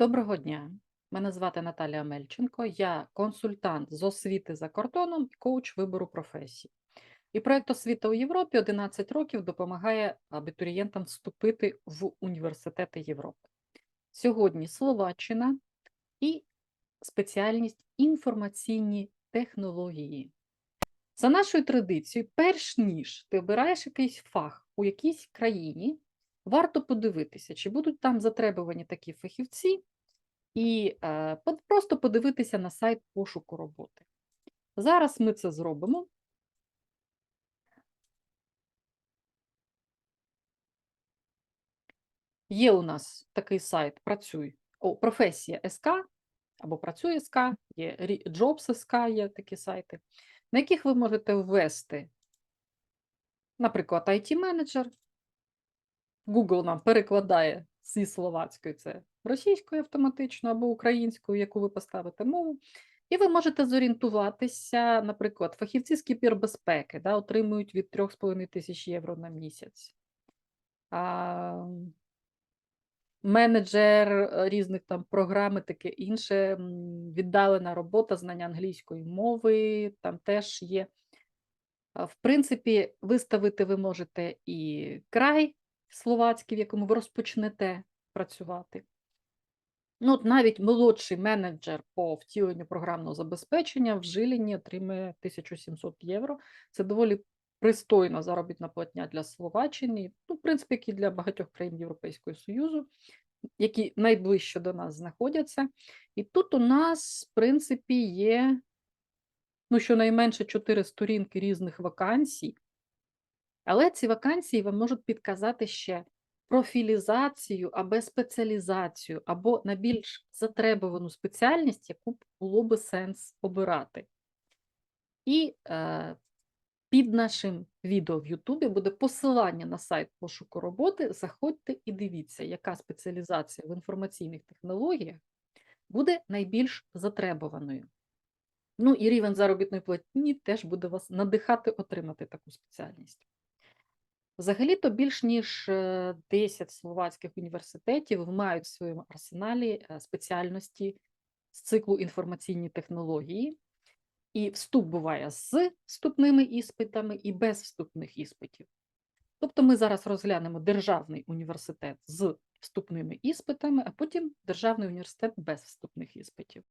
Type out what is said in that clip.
Доброго дня. Мене звати Наталія Мельченко. Я консультант з освіти за кордоном і коуч вибору професій. І проєкт освіта у Європі 11 років допомагає абітурієнтам вступити в університети Європи. Сьогодні Словаччина і спеціальність інформаційні технології. За нашою традицією, перш ніж ти обираєш якийсь фах у якійсь країні, варто подивитися, чи будуть там затребувані такі фахівці, і е, просто подивитися на сайт пошуку роботи. Зараз ми це зробимо. Є у нас такий сайт Працюй, о, професія СК або Працюй СК, є Jobs СК, є такі сайти, на яких ви можете ввести, наприклад, IT-менеджер. Google нам перекладає зі словацької це російською автоматично або українською, яку ви поставите мову. І ви можете зорієнтуватися, наприклад, фахівці з кібербезпеки да, отримують від 3,5 тисяч євро на місяць. А, менеджер е, різних там програм і таке інше, віддалена робота, знання англійської мови, там теж є. В принципі, виставити ви можете і край словацький, в якому ви розпочнете працювати. Ну, от навіть молодший менеджер по втіленню програмного забезпечення в Жиліні отримує 1700 євро. Це доволі пристойна заробітна платня для Словаччини, ну, в принципі, як і для багатьох країн Європейського Союзу, які найближче до нас знаходяться. І тут у нас, в принципі, є ну, щонайменше чотири сторінки різних вакансій, але ці вакансії вам можуть підказати ще профілізацію або спеціалізацію, або на більш затребувану спеціальність, яку було би сенс обирати. І е, під нашим відео в Ютубі буде посилання на сайт пошуку роботи. Заходьте і дивіться, яка спеціалізація в інформаційних технологіях буде найбільш затребуваною. Ну і рівень заробітної платні теж буде вас надихати отримати таку спеціальність. Взагалі-то більш ніж е, 10 словацьких університетів мають в своєму арсеналі е, спеціальності з циклу інформаційні технології, і вступ буває з вступними іспитами і без вступних іспитів. Тобто ми зараз розглянемо державний університет з вступними іспитами, а потім державний університет без вступних іспитів.